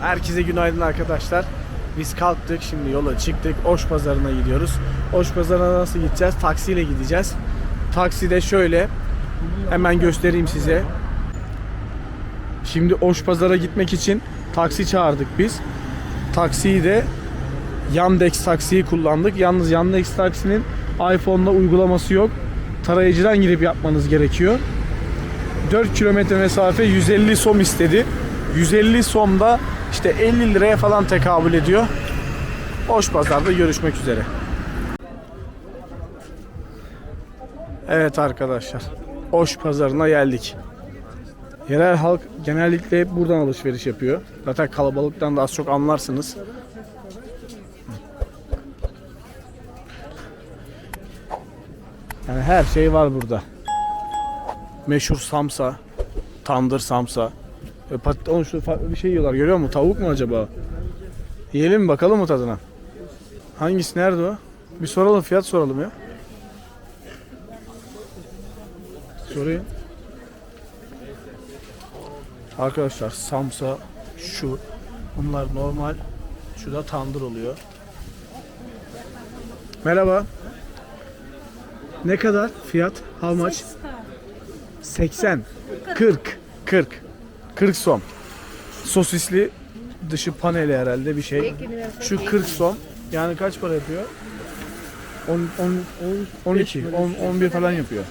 Herkese günaydın arkadaşlar. Biz kalktık şimdi yola çıktık. Oş pazarına gidiyoruz. Oş pazarına nasıl gideceğiz? Taksiyle gideceğiz. Takside şöyle hemen göstereyim size. Şimdi Oş pazara gitmek için taksi çağırdık biz. Taksiyi de Yandex taksiyi kullandık. Yalnız Yandex taksinin iPhone'da uygulaması yok. Tarayıcıdan girip yapmanız gerekiyor. 4 kilometre mesafe 150 som istedi. 150 som da işte 50 liraya falan tekabül ediyor. Hoş pazarda görüşmek üzere. Evet arkadaşlar. Oş pazarına geldik. Yerel halk genellikle hep buradan alışveriş yapıyor. Zaten kalabalıktan da az çok anlarsınız. Yani her şey var burada. Meşhur samsa, tandır samsa. E, pat, onun şu farklı bir şey yiyorlar görüyor musun? Tavuk mu acaba? Yiyelim mi bakalım mı tadına? Hangisi nerede o? Bir soralım fiyat soralım ya. Sorayım. Arkadaşlar samsa şu. Bunlar normal. Şu da tandır oluyor. Merhaba. Ne kadar fiyat? How much? 80. 40. 40. 40 som. Sosisli dışı paneli herhalde bir şey. Şu 40 som. Yani kaç para yapıyor? 10, 10, 12, 10, 11 falan yapıyor.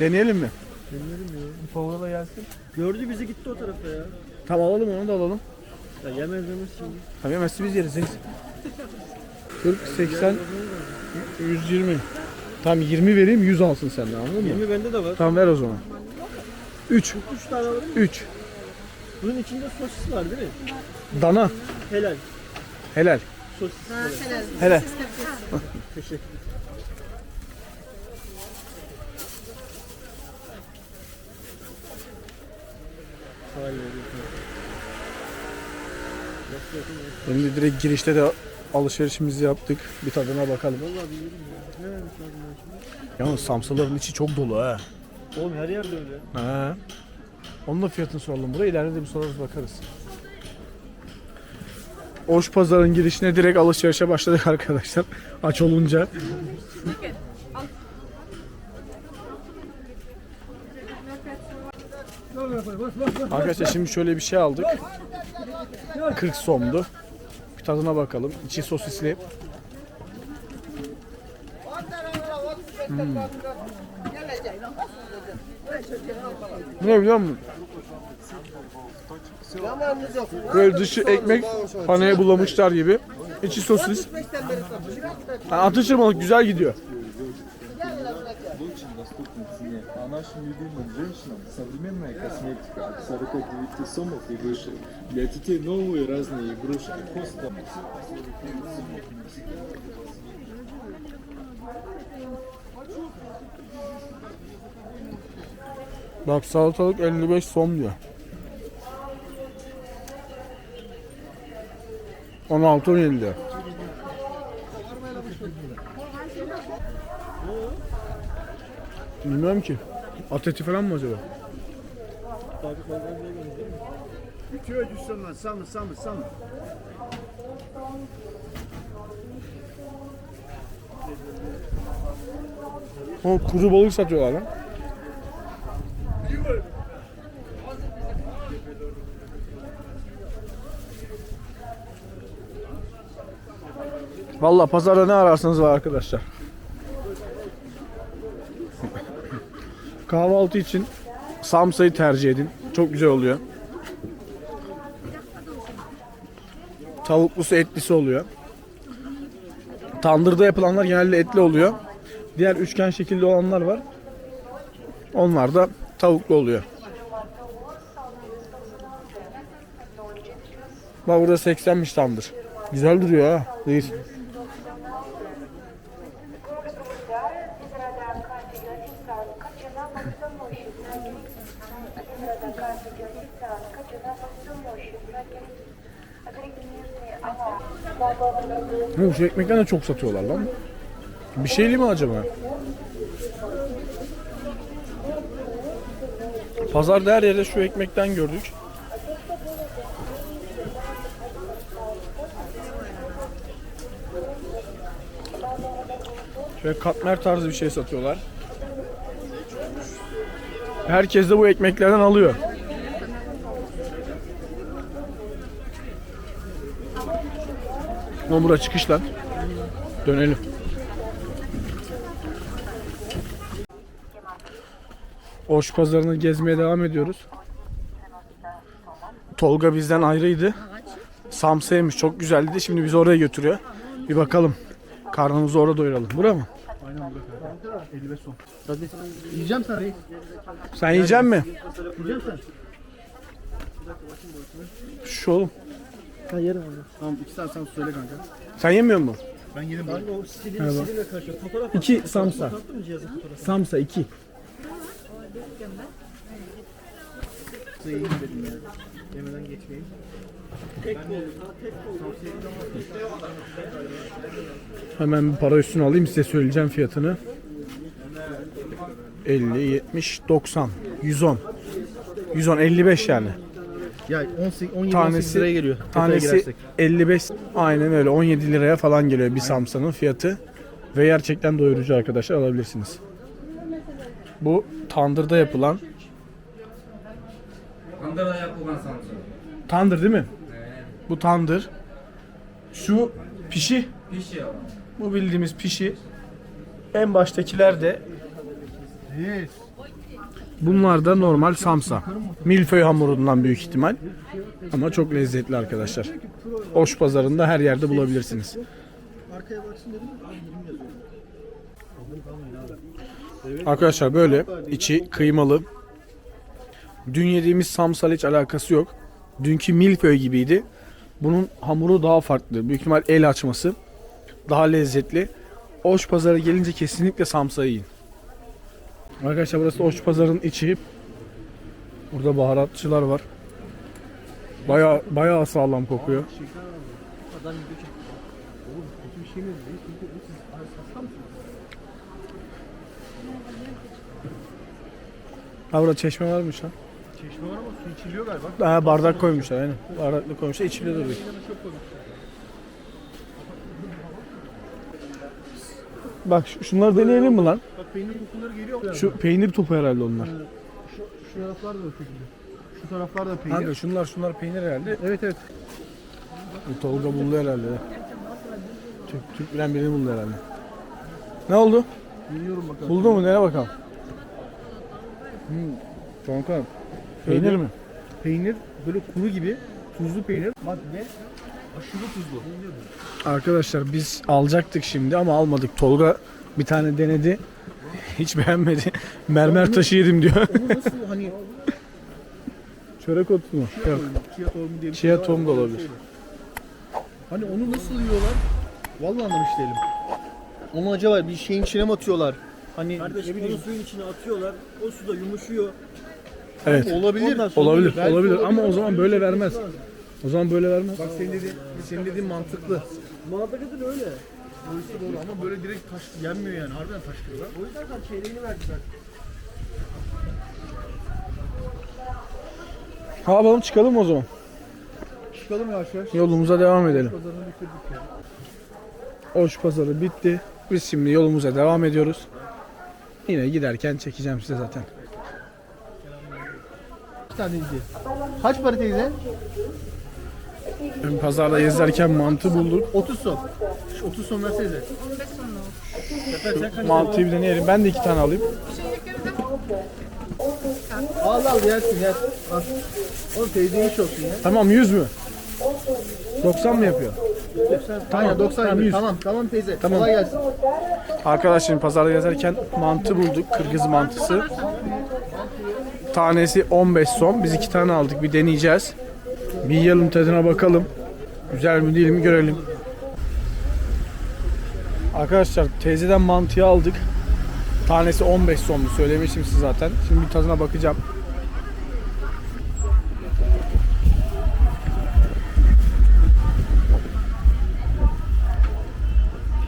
Deneyelim mi? Deneyelim ya. Bir favori gelsin. Gördü bizi gitti o tarafa ya. Tamam alalım onu da alalım. Ya yemez yemez şimdi. Tamam yemezse biz yeriz. yeriz. 40, 80, 120. Tamam 20 vereyim 100 alsın senden anladın mı? 20 bende de var. Tamam ver o zaman. 3, 3 tane alırım. 3. Bunun içinde sosis var değil mi? Dana. Helal. Helal. Sosis. helal. Helal. Teşekkür? Şimdi direkt girişte de alışverişimizi yaptık. Bir tadına bakalım. Vallahi biliyorum ya. Ne şimdi? Yalnız samsaların içi çok dolu ha. Oğlum her yerde öyle. He. Onun da fiyatını soralım. Buraya ileride de bir sorarız bakarız. Oş pazarın girişine direkt alışverişe başladık arkadaşlar. Aç olunca. Arkadaşlar şimdi şöyle bir şey aldık. 40 somdu. Bir tadına bakalım. İçi sosisli. Bu ne biliyor musun? Böyle dışı ekmek paneye bulamışlar gibi. İçi sosis. Yani atıştırmalık güzel gidiyor. очень доступной цене. А нашим любимым женщинам современная косметика от 49 сомов и выше. Для детей новые разные игрушки. Просто Bak salatalık 55 som diyor. 16 17 diyor. Bilmiyorum ki. Atleti falan mı acaba? Bitiyor cüssonlar. Samı samı samı. O kuru balık satıyorlar lan. Valla pazarda ne ararsanız var arkadaşlar. Kahvaltı için samsayı tercih edin. Çok güzel oluyor. Tavuklusu etlisi oluyor. Tandırda yapılanlar genelde etli oluyor. Diğer üçgen şekilde olanlar var. Onlar da tavuklu oluyor. Bak burada 80'miş tandır. Güzel duruyor ha. Değil. Yok şu ekmekten de çok satıyorlar lan. Bir şeyli mi acaba? Pazarda her yerde şu ekmekten gördük. Şöyle katmer tarzı bir şey satıyorlar. Herkes de bu ekmeklerden alıyor. Ama bura çıkış lan. Dönelim. Oş pazarını gezmeye devam ediyoruz. Tolga bizden ayrıydı. Samsa'ymış çok güzeldi. Şimdi bizi oraya götürüyor. Bir bakalım. Karnımızı orada doyuralım. Bura mı? Yiyeceğim sen reis. Sen yiyecek mi? Yiyeceğim sen. Şu oğlum. Ben yerim onu. Tamam iki saat sen söyle kanka. Sen yemiyor musun? Ben yedim. Kanka o silin Merhaba. silinle. Fotoğraf İki samsa. attın mı fotoğrafı? Samsa iki. Size yiyeyim dedim ya. Yemeden geçmeyeyim. Tek. Tek. Hemen bir para üstüne alayım size söyleyeceğim fiyatını. 50, 70, 90, 110. 110, 55 yani. Ya 18, 17 Tanesi- 18 liraya geliyor. Detaya Tanesi girersek. 55. Aynen öyle. 17 liraya falan geliyor bir Samsa'nın fiyatı. Ve gerçekten doyurucu arkadaşlar alabilirsiniz. Bu tandırda yapılan Tandırda yapılan Samsun. tandır değil mi? Bu tandır. Şu pişi. Pişiyor. Bu bildiğimiz pişi. En baştakiler de Yes. Bunlar da normal samsa. Milföy hamurundan büyük ihtimal. Ama çok lezzetli arkadaşlar. Oş pazarında her yerde bulabilirsiniz. Arkaya baksın dedim. Abi 20 yazıyor. Arkadaşlar böyle içi kıymalı. Dün yediğimiz samsal hiç alakası yok. Dünkü milföy gibiydi. Bunun hamuru daha farklı. Büyük ihtimal el açması. Daha lezzetli. Oş pazarı gelince kesinlikle samsa yiyin. Arkadaşlar burası Oş pazarın içi. Burada baharatçılar var. Baya bayağı sağlam kokuyor. Ha burada çeşme varmış ha. Çeşme var ama su içiliyor galiba. Ha, bardak koymuşlar aynen. Bardaklı koymuşlar içiliyor duruyor. Bak şu- şunları deneyelim mi lan? Bak peynir kokuları geliyor. Şu peynir topu herhalde onlar. şu, şu taraflar da o şekilde. Şu taraflar da peynir. Kanka şunlar şunlar peynir herhalde. Evet evet. Bu Tolga buldu herhalde. Türk, Türk bilen birini buldu herhalde. Ne oldu? Biliyorum bakalım. Buldu mu? Nereye bakalım? Kanka. Peynir mi? Peynir böyle kuru gibi. Tuzlu peynir. Bak ve aşırı tuzlu. Arkadaşlar biz alacaktık şimdi ama almadık. Tolga bir tane denedi. Hiç beğenmedi. Mermer taşı yedim diyor. Onu nasıl hani Çörek otu mu? Yok. Chia tohumu diye bir Chia şey tohumu da olabilir. Hani onu nasıl yiyorlar? Vallahi anlamış değilim. Onu acaba bir şeyin içine mi atıyorlar? Hani Kardeşim ne onu bileyim. suyun içine atıyorlar. O suda yumuşuyor. Evet. Olabilir. Ondan sonra Olabilir. Belki Olabilir ama o zaman böyle vermez. O zaman böyle vermez. Bak senin dediğin, senin dediğin mantıklı. Mantıklıdır öyle. Doğrusu doğru ama böyle direkt taş yenmiyor yani. Harbiden taş diyorlar. O yüzden sen çeyreğini verdiler. Ha yapalım çıkalım o zaman. Çıkalım yavaş yavaş. Yolumuza devam edelim. Pazarını bitirdik ya. Oş pazarı bitti. Biz şimdi yolumuza devam ediyoruz. Yine giderken çekeceğim size zaten. Bir tane izleyelim. Kaç para teyze? Ön pazarda gezerken mantı bulduk. 30 son. Şu 30 son versenize. Mantıyı bir deneyelim. Ben de iki tane alayım. Al al yersin yer. Al. Oğlum teyze iş olsun ya. Tamam 100 mü? 90 mı yapıyor? 90, tamam, 90 tamam, tamam, yüz. tamam, tamam teyze. Tamam. Kolay gelsin. Arkadaşlar pazarda gezerken mantı bulduk. Kırgız mantısı. Tanesi 15 son. Biz iki tane aldık. Bir deneyeceğiz. Bir yiyelim tadına bakalım. Güzel mi değil mi görelim. Arkadaşlar teyzeden mantıyı aldık. Tanesi 15 sondu. Söylemiştim size zaten. Şimdi bir tadına bakacağım.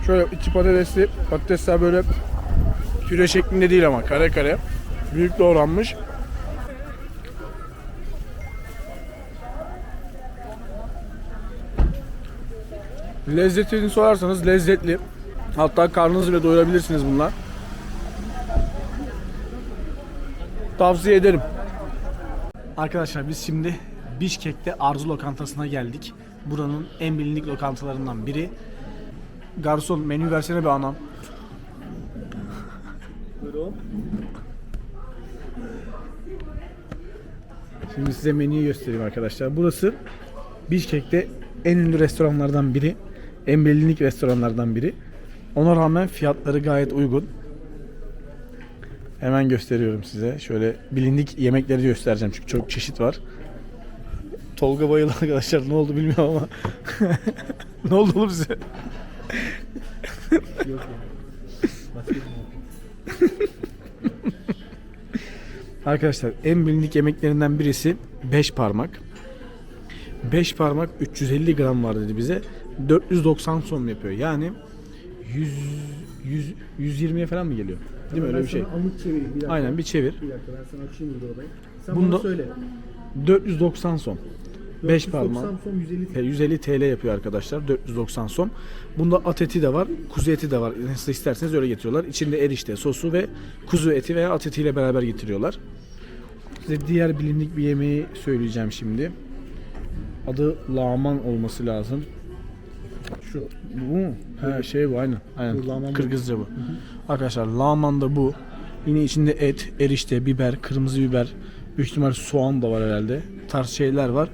Şöyle içi patatesli. Patatesler böyle püre şeklinde değil ama kare kare. Büyük doğranmış. Lezzetini sorarsanız lezzetli. Hatta karnınızı bile doyurabilirsiniz bunlar. Tavsiye ederim. Arkadaşlar biz şimdi Bişkek'te Arzu Lokantası'na geldik. Buranın en bilindik lokantalarından biri. Garson menü versene be anam. Buyurun. Şimdi size menüyü göstereyim arkadaşlar. Burası Bişkek'te en ünlü restoranlardan biri. En bilindik restoranlardan biri. Ona rağmen fiyatları gayet uygun. Hemen gösteriyorum size. Şöyle bilindik yemekleri göstereceğim çünkü çok çeşit var. Tolga bayıldı arkadaşlar. Ne oldu bilmiyorum ama. ne oldu oğlum size? Arkadaşlar en bilindik yemeklerinden birisi 5 parmak. 5 parmak 350 gram var dedi bize. 490 son yapıyor. Yani 100, 100 120'ye falan mı geliyor? Değil mi öyle bir şey? Anlık çevireyim bir dakika. Aynen bir çevir. Bir dakika ben sana açayım burada olayı. Sen Bunda- bana söyle. 490 son. 5 parmak. 490 son 150 E, 150 TL yapıyor arkadaşlar. 490 som. Bunda at eti de var, kuzu eti de var. Nasıl isterseniz öyle getiriyorlar. İçinde erişte, sosu ve kuzu eti veya at etiyle beraber getiriyorlar. Size diğer bilindik bir yemeği söyleyeceğim şimdi. Adı laman olması lazım. Şu bu mu? He şey bu aynen. Aynen. Bu laman bu. Kırgızca bu. Arkadaşlar laman da bu. Yine içinde et, erişte, biber, kırmızı biber, büyük ihtimal soğan da var herhalde. Tarz şeyler var.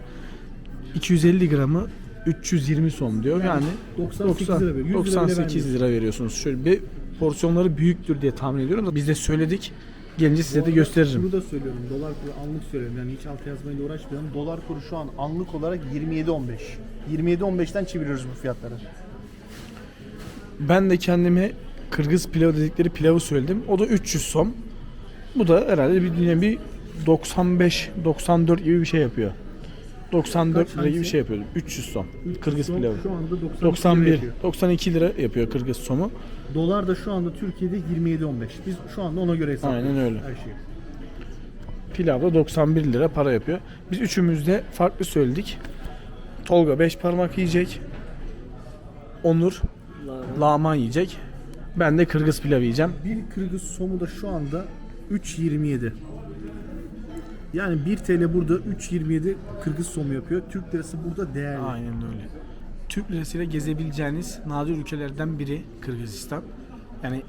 250 gramı 320 som diyor. Yani, 98 90 lira veriyor. 100 lira 98 lira veriyorsunuz. Şöyle bir porsiyonları büyüktür diye tahmin ediyorum da biz de söyledik. Gelince size de gösteririm. Şunu da söylüyorum. Dolar kuru anlık söylüyorum. Yani hiç alt yazmayla uğraşmıyorum. Dolar kuru şu an anlık olarak 27.15. 27.15'ten çeviriyoruz bu fiyatları. Ben de kendime Kırgız pilavı dedikleri pilavı söyledim. O da 300 som. Bu da herhalde bir yine bir 95 94 gibi bir şey yapıyor. 94 Kaç, lira gibi bir hangisi? şey yapıyor. 300 som. Kırgız Son- pilavı. Şu anda 92 91 yapıyor. 92 lira yapıyor Kırgız somu. Dolar da şu anda Türkiye'de 27.15. Biz şu anda ona göre hesaplıyoruz. Aynen öyle. Her şeyi. Pilav da 91 lira para yapıyor. Biz üçümüz de farklı söyledik. Tolga 5 parmak yiyecek. Onur Laman. laman yiyecek. Ben de Kırgız pilavı yiyeceğim. Bir Kırgız somu da şu anda 3.27. Yani 1 TL burada 3.27 Kırgız somu yapıyor. Türk lirası burada değerli. Aynen öyle. Türk lirasıyla gezebileceğiniz nadir ülkelerden biri Kırgızistan. Yani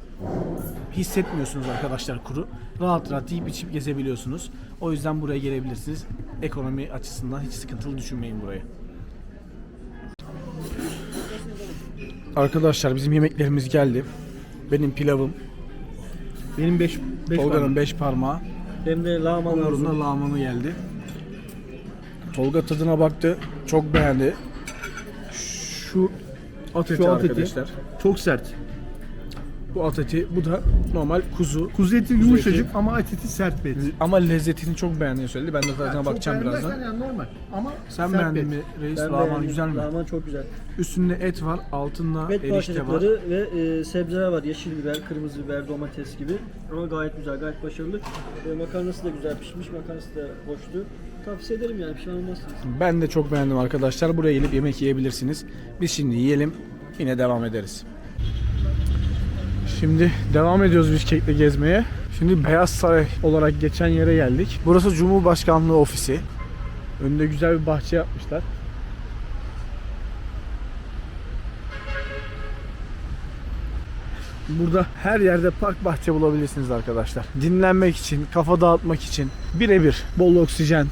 hissetmiyorsunuz arkadaşlar kuru. Rahat rahat yiyip içip gezebiliyorsunuz. O yüzden buraya gelebilirsiniz. Ekonomi açısından hiç sıkıntılı düşünmeyin burayı. Arkadaşlar bizim yemeklerimiz geldi. Benim pilavım, Benim 5 5 Tolga'nın 5 parmağı, Hem de Onur'un arzu. da lamanı geldi. Tolga tadına baktı, çok beğendi. Şu at eti Şu at eti. arkadaşlar. Çok sert. Bu at eti, bu da normal kuzu. Kuzu eti Kuzu yumuşacık eti. ama et eti sert bir et. Ama lezzetini çok beğendiğini söyledi. Ben de tadına Çok bakacağım birazdan. Yani normal ama Sen sert beğendin mi reis? Ben beğendim. güzel mi? Laman çok güzel. Üstünde et var, altında Et erişte var. ve e, sebzeler var. Yeşil biber, kırmızı biber, domates gibi. Ama gayet güzel, gayet başarılı. E, makarnası da güzel pişmiş, makarnası da hoştu. Tavsiye ederim yani pişman olmazsınız. Ben de çok beğendim arkadaşlar. Buraya gelip yemek yiyebilirsiniz. Biz şimdi yiyelim. Yine devam ederiz. Şimdi devam ediyoruz Bişkek'te gezmeye. Şimdi Beyaz Saray olarak geçen yere geldik. Burası Cumhurbaşkanlığı ofisi. Önünde güzel bir bahçe yapmışlar. Burada her yerde park bahçe bulabilirsiniz arkadaşlar. Dinlenmek için, kafa dağıtmak için birebir bol oksijen,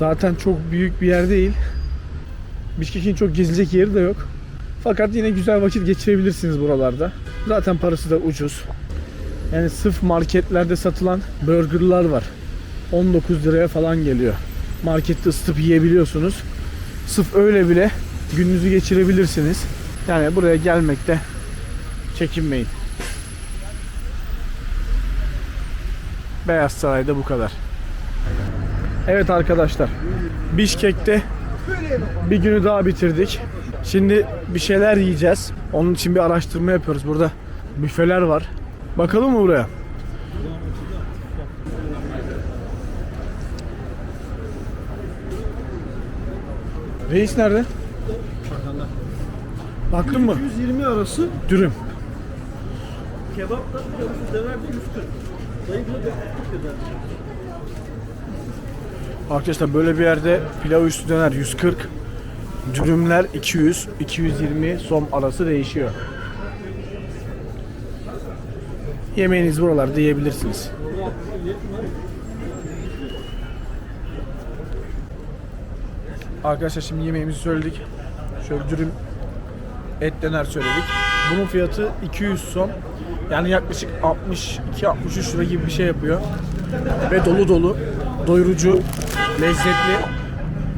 Zaten çok büyük bir yer değil. Bişkek'in çok gezilecek yeri de yok. Fakat yine güzel vakit geçirebilirsiniz buralarda. Zaten parası da ucuz. Yani sırf marketlerde satılan burgerlar var. 19 liraya falan geliyor. Markette ısıtıp yiyebiliyorsunuz. Sırf öyle bile gününüzü geçirebilirsiniz. Yani buraya gelmekte çekinmeyin. Beyaz Saray'da bu kadar. Evet arkadaşlar. Bişkek'te bir günü daha bitirdik. Şimdi bir şeyler yiyeceğiz. Onun için bir araştırma yapıyoruz. Burada büfeler var. Bakalım mı buraya? Reis nerede? Baktın mı? 120 arası Dürüm. Kebap da pilavsız döner de 140. Dayı bile 440 dedi. Arkadaşlar böyle bir yerde pilav üstü döner 140, dürümler 200, 220 som arası değişiyor. Yemeğiniz buralarda yiyebilirsiniz. Arkadaşlar şimdi yemeğimizi söyledik. Şöyle dürüm et döner söyledik. Bunun fiyatı 200 som. Yani yaklaşık 62-63 lira gibi bir şey yapıyor. Ve dolu dolu, doyurucu, lezzetli.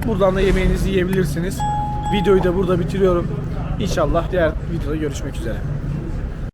Buradan da yemeğinizi yiyebilirsiniz. Videoyu da burada bitiriyorum. İnşallah diğer videoda görüşmek üzere.